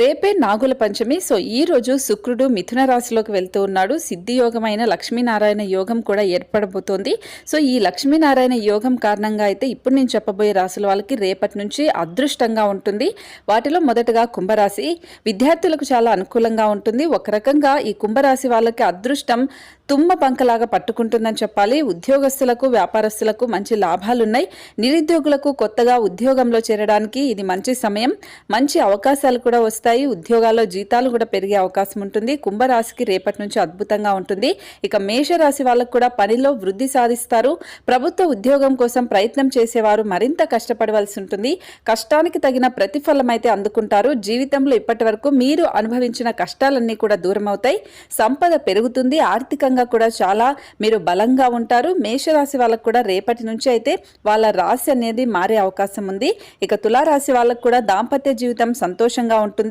రేపే నాగుల పంచమి. సో ఈ రోజు శుక్రుడు మిథున రాశిలోకి వెళ్తూ ఉన్నాడు. సిద్ధియోగమైన లక్ష్మీనారాయణ యోగం కూడా ఏర్పడబోతోంది. సో ఈ లక్ష్మీనారాయణ యోగం కారణంగా అయితే ఇప్పుడు నేను చెప్పబోయే రాశుల వాళ్ళకి రేపటి నుంచి అదృష్టంగా ఉంటుంది. వాటిలో మొదటగా కుంభరాశి. విద్యార్థులకు చాలా అనుకూలంగా ఉంటుంది. ఒక రకంగా ఈ కుంభరాశి వాళ్ళకి అదృష్టం తుమ్మ పంకలాగా పట్టుకుంటుందని చెప్పాలి. ఉద్యోగస్తులకు వ్యాపారస్తులకు మంచి లాభాలున్నాయి. నిరుద్యోగులకు కొత్తగా ఉద్యోగంలో చేరడానికి ఇది మంచి సమయం. మంచి అవకాశాలు కూడా వస్తాయి. ఉద్యోగాల్లో జీతాలు కూడా పెరిగే అవకాశం ఉంటుంది. కుంభరాశికి రేపటి నుంచి అద్భుతంగా ఉంటుంది. ఇక మేషరాశి వాళ్ళకు కూడా పనిలో వృద్ధి సాధిస్తారు. ప్రభుత్వ ఉద్యోగం కోసం ప్రయత్నం చేసేవారు మరింత కష్టపడవలసి ఉంటుంది. కష్టానికి తగిన ప్రతిఫలం అయితే అందుకుంటారు. జీవితంలో ఇప్పటి వరకు మీరు అనుభవించిన కష్టాలన్నీ కూడా దూరం అవుతాయి. సంపద పెరుగుతుంది. ఆర్థికంగా కూడా చాలా మీరు బలంగా ఉంటారు. మేషరాశి వాళ్ళకు కూడా రేపటి నుంచి అయితే వాళ్ళ రాశి అనేది మారే అవకాశం ఉంది. ఇక తులారాశి వాళ్ళకు కూడా దాంపత్య జీవితం సంతోషంగా ఉంటుంది.